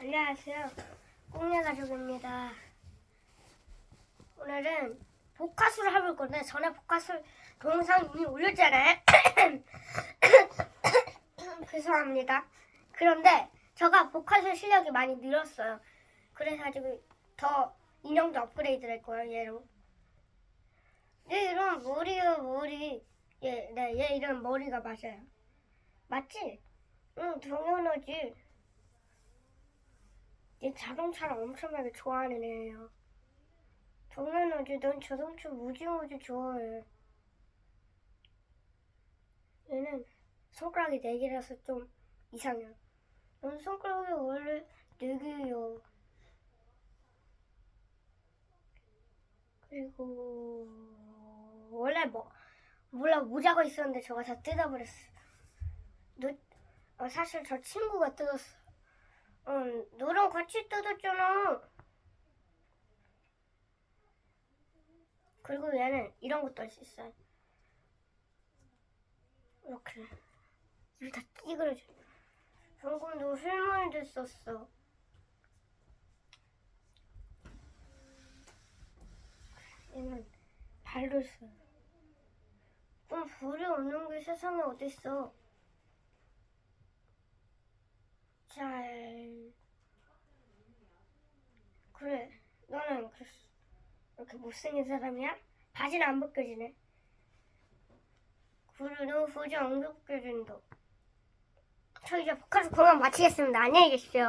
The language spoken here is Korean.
안녕하세요. 꽁녀 가족입니다. 오늘은 복화술을 해볼 건데 전에 복화술 동영상 이미 올렸잖아요. 죄송합니다. 그런데 제가 복화술 실력이 많이 늘었어요. 그래가지고 더 인형도 업그레이드 할 거예요. 얘로. 얘 이름 머리요 머리. 얘, 네, 얘 이름 머리가 맞아요. 맞지? 응, 당연하지. 얘 자동차를 엄청나게 좋아하는 애예요. 당연하지. 넌 자동차 무지무지 좋아해. 얘는 손가락이 네 개라서 좀 이상해요. 넌 손가락이 원래 네 개예요. 그리고 원래 뭐 몰라 모자가 있었는데 저가 다 뜯어버렸어. 너, 어, 사실 저 친구가 뜯었어. 응, 너랑 같이 뜯었잖아. 그리고 얘는 이런 것도 할 수 있어요. 이렇게 입이 다 찌그러져. 방금 너 실물이 됐었어. 얘는 발도 있어요. 그럼 불이 없는 게 세상에 어딨어? 잘 그래. 너는 그랬어 이렇게 못생긴 사람이야? 바지는 안 벗겨지네. 너 바지 안 벗겨진다. 저 이제 복화를 그만 마치겠습니다. 안녕히 계십시오